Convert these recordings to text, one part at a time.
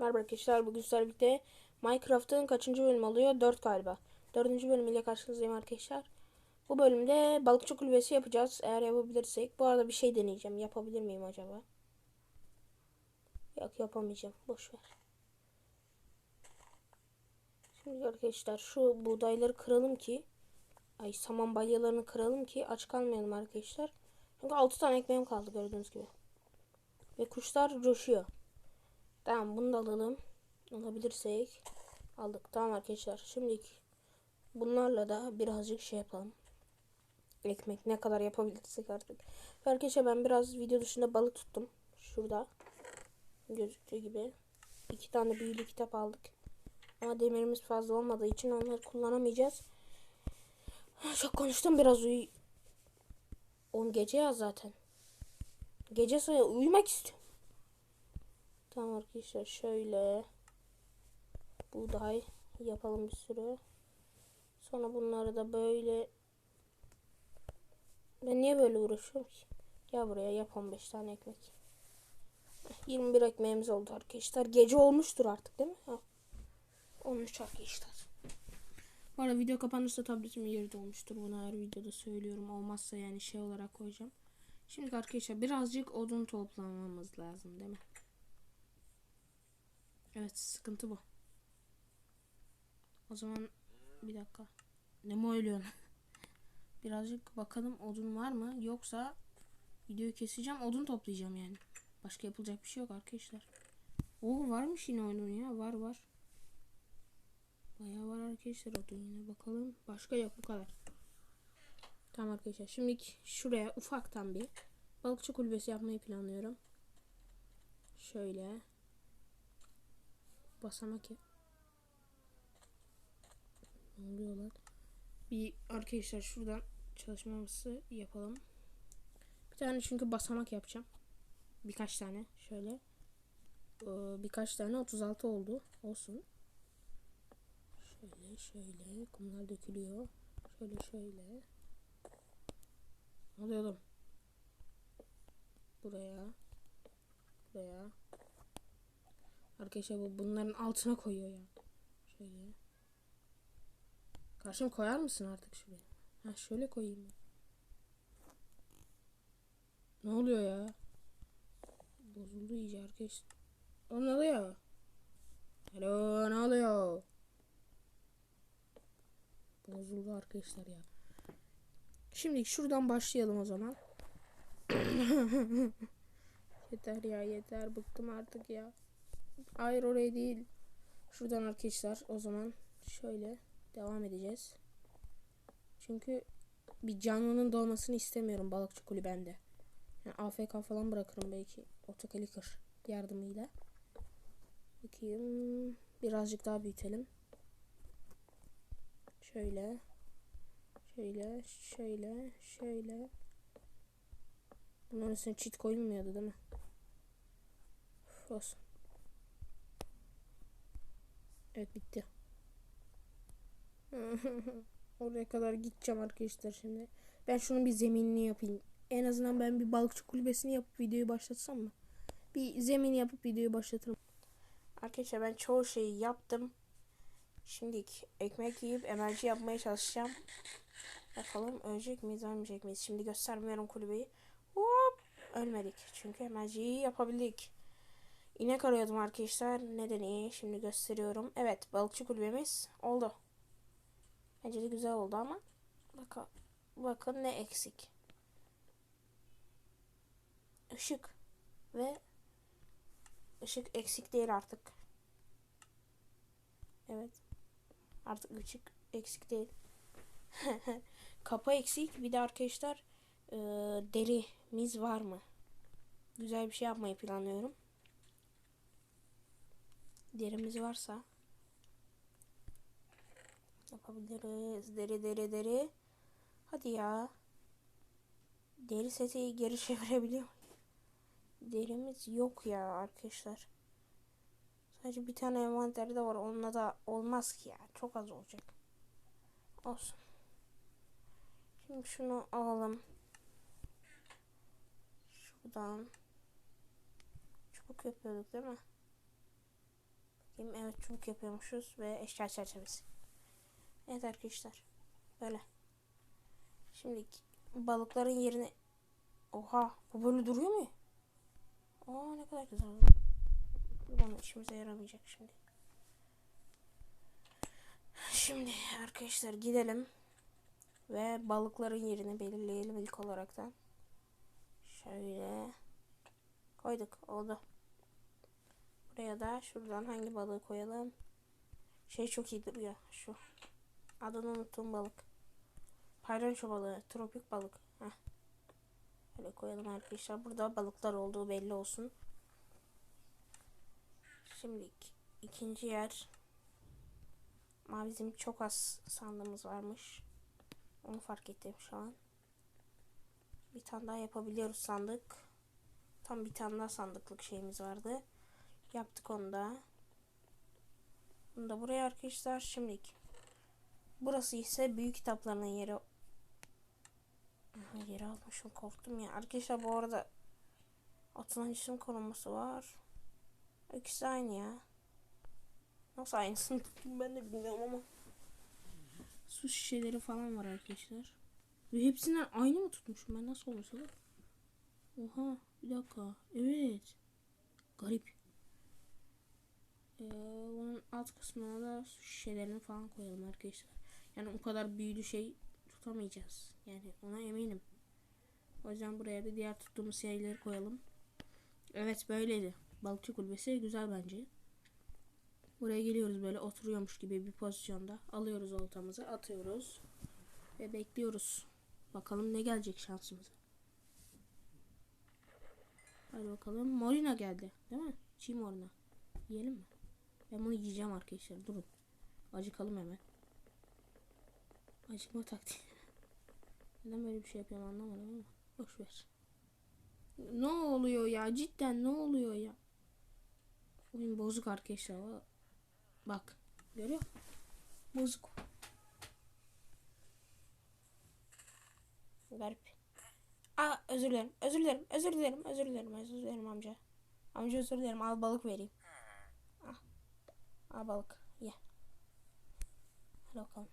Merhaba arkadaşlar bugün sizlerle birlikte Minecraft'ın kaçıncı bölüm oluyor? 4 galiba. Dördüncü bölümüyle karşınızdayım arkadaşlar. Bu bölümde balıkçı kulübesi yapacağız eğer yapabilirsek. Bu arada bir şey deneyeceğim. Yapabilir miyim acaba? Yok yapamayacağım. Boş ver. Şimdi arkadaşlar şu buğdayları kıralım ki ay saman balyalarını kıralım ki aç kalmayalım arkadaşlar. Çünkü 6 tane ekmeğim kaldı gördüğünüz gibi. Ve kuşlar coşuyor. Tamam bunu da alalım. Alabilirsek aldık. Tamam arkadaşlar. Şimdi bunlarla da birazcık şey yapalım. Ekmek ne kadar yapabilirsek artık. Arkadaşlar ben biraz video dışında balık tuttum. Şurada. Gözüktüğü gibi. iki tane büyülü kitap aldık. Ama demirimiz fazla olmadığı için onları kullanamayacağız. Çok konuştum biraz uyu. 10 gece ya zaten. Gece sonra uyumak istiyorum. Tamam arkadaşlar şöyle buğday yapalım bir sürü. Sonra bunları da böyle ben niye böyle uğraşıyorum ki? Gel buraya yap 15 tane ekmek. 21 ekmeğimiz oldu arkadaşlar. Gece olmuştur artık değil mi? Ha. Olmuş arkadaşlar. Bu arada video kapanırsa tabletimin yeri dolmuştur. Bunu her videoda söylüyorum. Olmazsa yani şey olarak koyacağım. Şimdi arkadaşlar birazcık odun toplamamız lazım değil mi? Evet sıkıntı bu. O zaman bir dakika. Ne mi ölüyorsun? Birazcık bakalım odun var mı? Yoksa videoyu keseceğim odun toplayacağım yani. Başka yapılacak bir şey yok arkadaşlar. Oo varmış yine odun ya. Var var. Bayağı var arkadaşlar odun yine. Bakalım. Başka yok bu kadar. Tamam arkadaşlar. Şimdi şuraya ufaktan bir balıkçı kulübesi yapmayı planlıyorum. Şöyle basamak ya. Ne oluyor lan? Bir arkadaşlar şuradan çalışmamızı yapalım. Bir tane çünkü basamak yapacağım. Birkaç tane şöyle. Ee, birkaç tane 36 oldu. Olsun. Şöyle şöyle. Kumlar dökülüyor. Şöyle şöyle. Alıyorum. Buraya. Buraya. Arkadaşlar bu bunların altına koyuyor ya. Şöyle. Karşım koyar mısın artık şuraya? Ha şöyle koyayım. Ne oluyor ya? Bozuldu iyice arkadaşlar. O ne oluyor? Alo ne oluyor? Bozuldu arkadaşlar ya. Şimdi şuradan başlayalım o zaman. yeter ya yeter bıktım artık ya. Hayır oraya değil. Şuradan arkadaşlar o zaman şöyle devam edeceğiz. Çünkü bir canlının doğmasını istemiyorum balıkçı kulübende. Yani AFK falan bırakırım belki otokaliker yardımıyla. Bakayım. Birazcık daha büyütelim. Şöyle. Şöyle. Şöyle. Şöyle. Bunların üstüne çit koyulmuyordu değil mi? Uf, olsun. Evet bitti. Oraya kadar gideceğim arkadaşlar şimdi. Ben şunun bir zeminini yapayım. En azından ben bir balıkçı kulübesini yapıp videoyu başlatsam mı? Bir zemin yapıp videoyu başlatırım. Arkadaşlar ben çoğu şeyi yaptım. Şimdi ekmek yiyip emerci yapmaya çalışacağım. Bakalım ölecek miyiz ölmeyecek miyiz? Şimdi göstermiyorum kulübeyi. Hop! Ölmedik. Çünkü emerciyi yapabildik. İnek arıyordum arkadaşlar. Neden iyi? Şimdi gösteriyorum. Evet balıkçı kulübemiz oldu. Bence de güzel oldu ama bakın, bakın ne eksik. Işık ve ışık eksik değil artık. Evet. Artık ışık eksik değil. Kapı eksik. Bir de arkadaşlar e, derimiz var mı? Güzel bir şey yapmayı planlıyorum derimiz varsa yapabiliriz. Deri deri deri. Hadi ya. Deri seti geri çevirebiliyor Derimiz yok ya arkadaşlar. Sadece bir tane envanterde var. Onunla da olmaz ki ya. Çok az olacak. Olsun. Şimdi şunu alalım. Şuradan. Çubuk yapıyorduk değil mi? Bakayım evet çubuk yapıyormuşuz ve eşya çerçevesi. Evet arkadaşlar. Böyle. Şimdi balıkların yerine Oha bu böyle duruyor mu? Aa ne kadar güzel. Bana işimize yaramayacak şimdi. Şimdi arkadaşlar gidelim. Ve balıkların yerini belirleyelim ilk olaraktan. Şöyle. Koyduk. Oldu. Buraya da şuradan hangi balığı koyalım? Şey çok iyi duruyor. Şu. Adını unuttuğum balık. Paylanço balığı. Tropik balık. Heh. Böyle koyalım arkadaşlar. Burada balıklar olduğu belli olsun. Şimdi ik- ikinci yer. Ama bizim çok az sandığımız varmış. Onu fark ettim şu an. Bir tane daha yapabiliyoruz sandık. Tam bir tane daha sandıklık şeyimiz vardı. Yaptık onu da. Bunu da buraya arkadaşlar şimdilik. Burası ise büyük kitaplarının yeri. Yeri almışım korktum ya. Arkadaşlar bu arada atılan cisim korunması var. İkisi aynı ya. Nasıl aynısını tuttum ben de bilmiyorum ama. Su şişeleri falan var arkadaşlar. Ve hepsinden aynı mı tutmuşum ben nasıl olmuş o? Oha bir dakika. Evet. Garip. Ee, bunun alt kısmına da su şişelerini falan koyalım arkadaşlar. Yani o kadar büyülü şey tutamayacağız. Yani ona eminim. O yüzden buraya da diğer tuttuğumuz şeyleri koyalım. Evet böyleydi. Balıkçı kulübesi güzel bence. Buraya geliyoruz böyle oturuyormuş gibi bir pozisyonda. Alıyoruz oltamızı atıyoruz. Ve bekliyoruz. Bakalım ne gelecek şansımıza. Hadi bakalım. Morina geldi. Değil mi? Çiğ morina. Yiyelim mi? Ben bunu yiyeceğim arkadaşlar. Durun. Acıkalım hemen. Acıkma taktiği. Neden böyle bir şey yapıyorum anlamadım ama. Boş ver. Ne oluyor ya? Cidden ne oluyor ya? Oyun bozuk arkadaşlar. Bak. Görüyor musun? Bozuk. Garip. Aa özür dilerim. Özür dilerim. Özür dilerim. Özür dilerim. Özür dilerim amca. Amca özür dilerim. Al balık vereyim. Al balık. Ye. Hadi bakalım.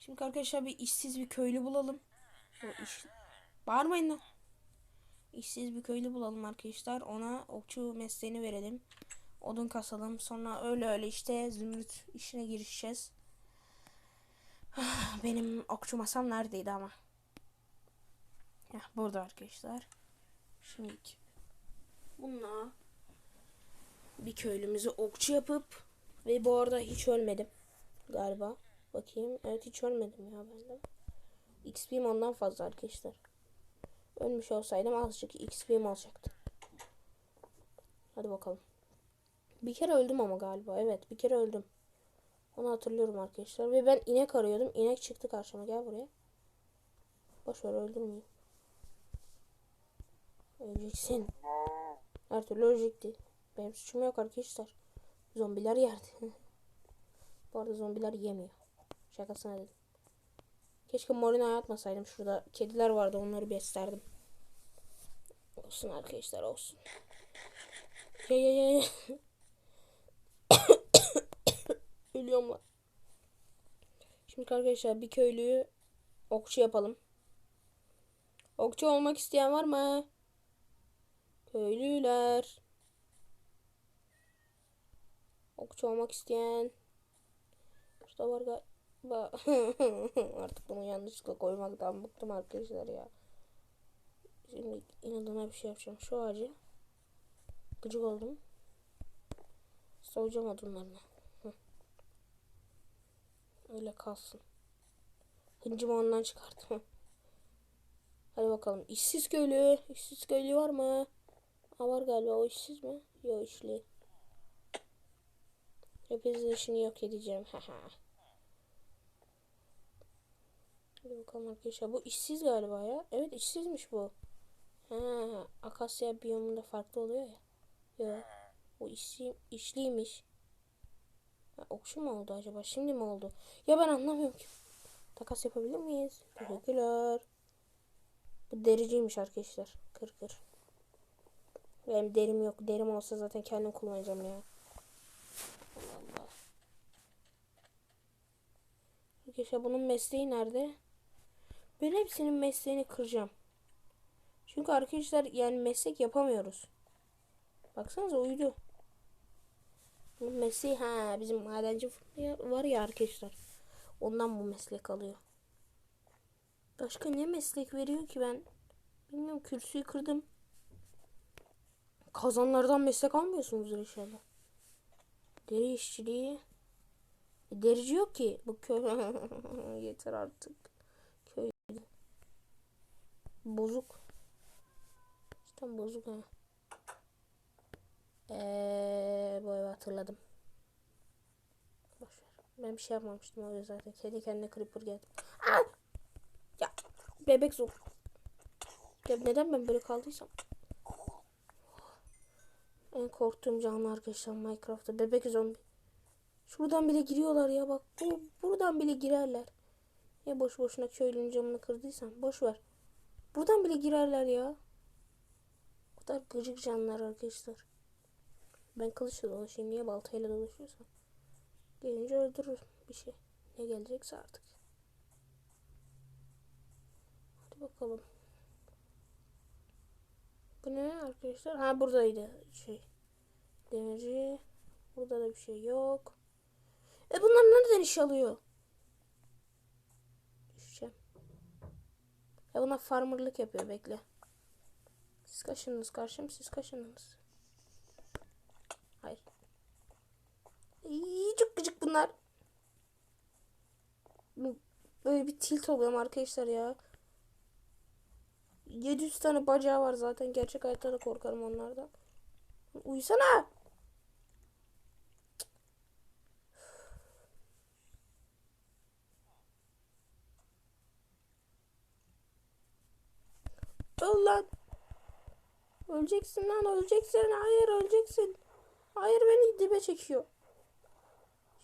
Şimdi arkadaşlar bir işsiz bir köylü bulalım. O iş... Bağırmayın lan. İşsiz bir köylü bulalım arkadaşlar. Ona okçu mesleğini verelim. Odun kasalım. Sonra öyle öyle işte zümrüt işine girişeceğiz. Benim okçu masam neredeydi ama. Heh, burada arkadaşlar. Şimdi bununla bir köylümüzü okçu yapıp ve bu arada hiç ölmedim galiba. Bakayım. Evet hiç ölmedim ya ben de. XP'm ondan fazla arkadaşlar. Ölmüş olsaydım azıcık XP'm olacaktı. Hadi bakalım. Bir kere öldüm ama galiba. Evet bir kere öldüm. Onu hatırlıyorum arkadaşlar. Ve ben inek arıyordum. İnek çıktı karşıma. Gel buraya. Boş ver öldürmeyeyim. Öleceksin. Her türlü ölecekti. Benim suçum yok arkadaşlar. Zombiler yerdi. Bu arada zombiler yemiyor. Şakasına dedim. Keşke Morina'ya atmasaydım. Şurada kediler vardı onları beslerdim. Olsun arkadaşlar olsun. Ya ya ya ya. Ölüyorum lan. Şimdi arkadaşlar bir köylüyü okçu yapalım. Okçu olmak isteyen var mı? Köylüler. Okçu olmak isteyen. Burada var galiba. Artık bunu yanlışlıkla koymaktan bıktım arkadaşlar ya. Şimdi inadına bir şey yapacağım. Şu ağacı gıcık oldum. Soyacağım odunlarını. Öyle kalsın. Hıncımı ondan çıkarttım. Hadi bakalım. İşsiz köylü. İşsiz köylü var mı? Ha var galiba. O işsiz mi? Yok işli. Hepinizin işini yok edeceğim. Haha. Hadi bakalım arkadaşlar. Bu işsiz galiba ya. Evet işsizmiş bu. Ha, akasya biyomunda farklı oluyor ya. Yok. Bu işli, işliymiş. Ha, okşu mu oldu acaba? Şimdi mi oldu? Ya ben anlamıyorum ki. Takas yapabilir miyiz? Teşekkürler. Bu dericiymiş arkadaşlar. Kır kır. Benim derim yok. Derim olsa zaten kendim kullanacağım ya. Arkadaşlar bunun mesleği nerede? Ben hepsinin mesleğini kıracağım. Çünkü arkadaşlar yani meslek yapamıyoruz. Baksanıza uyudu. Bunun mesleği ha bizim madenci var ya arkadaşlar. Ondan bu meslek alıyor. Başka ne meslek veriyor ki ben? Bilmiyorum kürsüyü kırdım. Kazanlardan meslek almıyorsunuzdur inşallah. Deri işçiliği. E, derici yok ki. Bu köy. Yeter artık. Köy. Bozuk. Cidden bozuk ha. Eee bu evi hatırladım. Boşver. Ben bir şey yapmamıştım öyle zaten. Kendi kendine creeper geldi. Aa! Ya bebek zor. Ya neden ben böyle kaldıysam? En korktuğum canlı arkadaşlar Minecraft'ta bebek zombi. Şuradan bile giriyorlar ya bak. Bu, buradan bile girerler. Ya boş boşuna köylünün camını kırdıysam boş ver. Buradan bile girerler ya. O kadar gıcık canlılar arkadaşlar. Ben kılıçla dolaşayım. Niye baltayla dolaşıyorsam? Gelince öldürür bir şey. Ne gelecekse artık. Hadi bakalım. Bu ne arkadaşlar? Ha buradaydı şey. Demirci. Burada da bir şey yok. E bunlar nereden iş alıyor? Düşeceğim. Ya bunlar farmerlık yapıyor bekle. Siz kaşındınız karşım siz kaşındınız. Hayır. İyi, çok gıcık bunlar. Bu- Böyle bir tilt oluyorum arkadaşlar ya. 700 tane bacağı var zaten. Gerçek hayatta da korkarım onlardan. Uyusana. Öl lan. Öleceksin lan öleceksin. Hayır öleceksin. Hayır beni dibe çekiyor.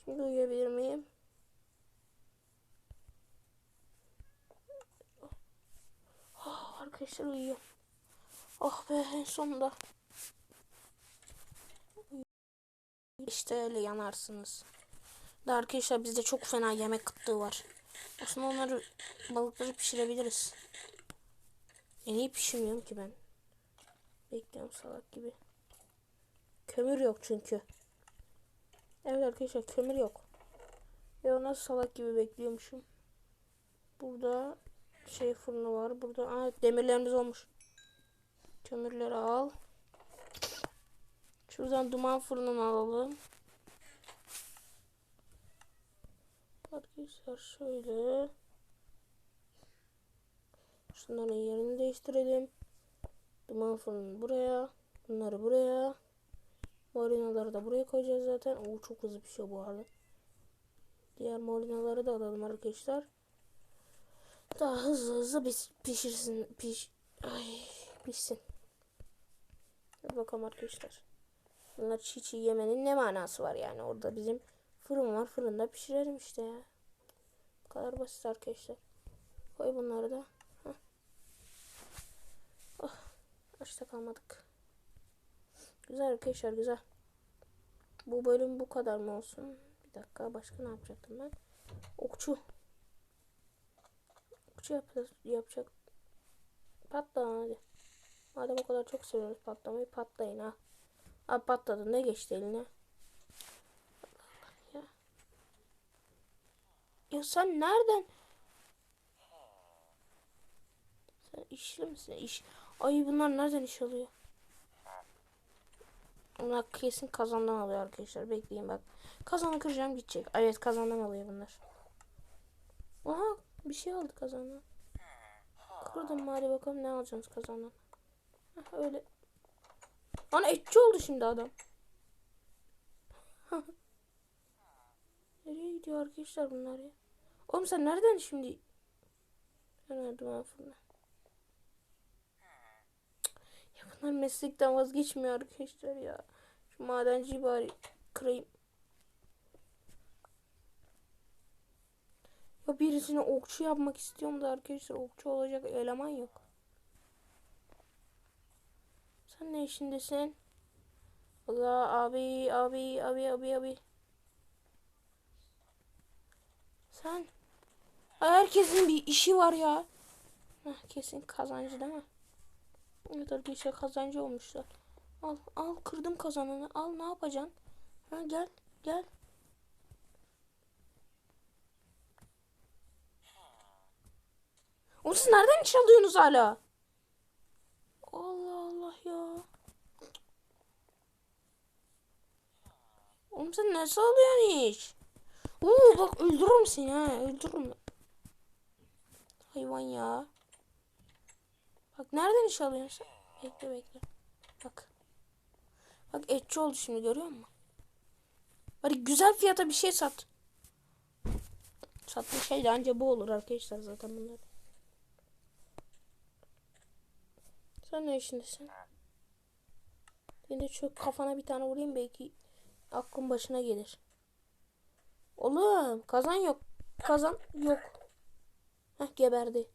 Şimdi uyuyabilir miyim? Oh, arkadaşlar uyuyor. Oh be en sonunda. İşte öyle yanarsınız. Da arkadaşlar bizde çok fena yemek kıtlığı var. Aslında onları balıkları pişirebiliriz. En iyi pişirmiyorum ki ben. Bekliyorum salak gibi. Kömür yok çünkü. Evet arkadaşlar kömür yok. Ve ona salak gibi bekliyormuşum. Burada şey fırını var. Burada aa, demirlerimiz olmuş. Kömürleri al. Şuradan duman fırınını alalım. Arkadaşlar şöyle. Şunların yerini değiştirelim. Duman fırını buraya. Bunları buraya. Molinaları da buraya koyacağız zaten. Oo çok hızlı pişiyor bu arada. Diğer molinaları da alalım arkadaşlar. Daha hızlı hızlı pişirsin. Piş, ay, pişsin. Hadi bakalım arkadaşlar. Bunlar çiğ çiğ yemenin ne manası var yani orada bizim fırın var fırında pişirelim işte ya. Bu kadar basit arkadaşlar. Koy bunları da. Heh. Oh, açta kalmadık. Güzel arkadaşlar güzel. Bu bölüm bu kadar mı olsun? Bir dakika başka ne yapacaktım ben? Okçu. Okçu yap yapacak. Patla hadi. Madem o kadar çok seviyoruz patlamayı patlayın ha. Abi patladı ne geçti eline? Ya. Ya sen nereden? Sen işli misin? İş. Ay bunlar nereden iş alıyor? Bunlar kesin kazandan alıyor arkadaşlar. Bekleyin bak. Kazanı kıracağım gidecek. Evet kazandan alıyor bunlar. Aha bir şey aldı kazandan. Kırdım hadi bakalım ne alacaksınız kazandan. Heh, öyle. Ana etçi oldu şimdi adam. Nereye gidiyor arkadaşlar bunlar ya? Oğlum sen nereden şimdi? Ben öldüm aslında. Bunlar meslekten vazgeçmiyor arkadaşlar ya. Şu madenciyi bari kırayım. Ya birisini okçu yapmak istiyorum da arkadaşlar okçu olacak eleman yok. Sen ne işindesin? Allah abi abi abi abi abi. Sen Herkesin bir işi var ya. Heh, kesin kazancı değil mi? Evet arkadaşlar kazancı olmuşlar. Al al kırdım kazanını. Al ne yapacaksın? Ha, gel gel. Oğlum siz nereden iş alıyorsunuz hala? Allah Allah ya. Oğlum sen nasıl alıyorsun iş? Oo bak öldürürüm seni ha öldürürüm. Hayvan ya. Bak nereden iş alıyorsun? Bekle bekle. Bak. Bak etçi oldu şimdi görüyor musun? Hadi güzel fiyata bir şey sat. Sattığın şey de anca bu olur arkadaşlar zaten bunlar. Sen ne işindesin? Yine şu kafana bir tane vurayım belki aklın başına gelir. Oğlum kazan yok. Kazan yok. Heh geberdi.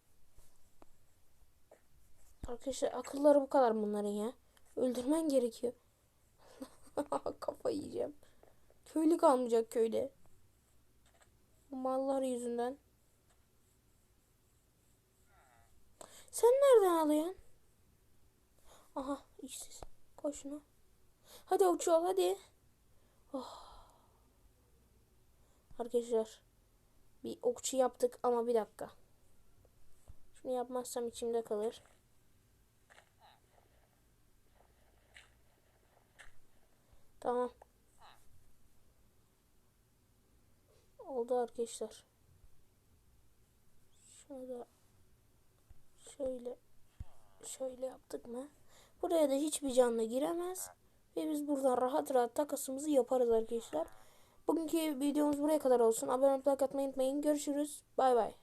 Arkadaşlar akılları bu kadar bunların ya. Öldürmen gerekiyor. Kafa yiyeceğim. Köylü kalmayacak köyde. Bu mallar yüzünden. Sen nereden alıyorsun? Aha işsiz. Koy şunu. Hadi uçu al hadi. Oh. Arkadaşlar bir okçu yaptık ama bir dakika. Şunu yapmazsam içimde kalır. Tamam. Oldu arkadaşlar. Da şöyle şöyle yaptık mı? Buraya da hiçbir canlı giremez. Ve biz buradan rahat rahat takasımızı yaparız arkadaşlar. Bugünkü videomuz buraya kadar olsun. Abone olmayı, like atmayı unutmayın. Görüşürüz. Bay bay.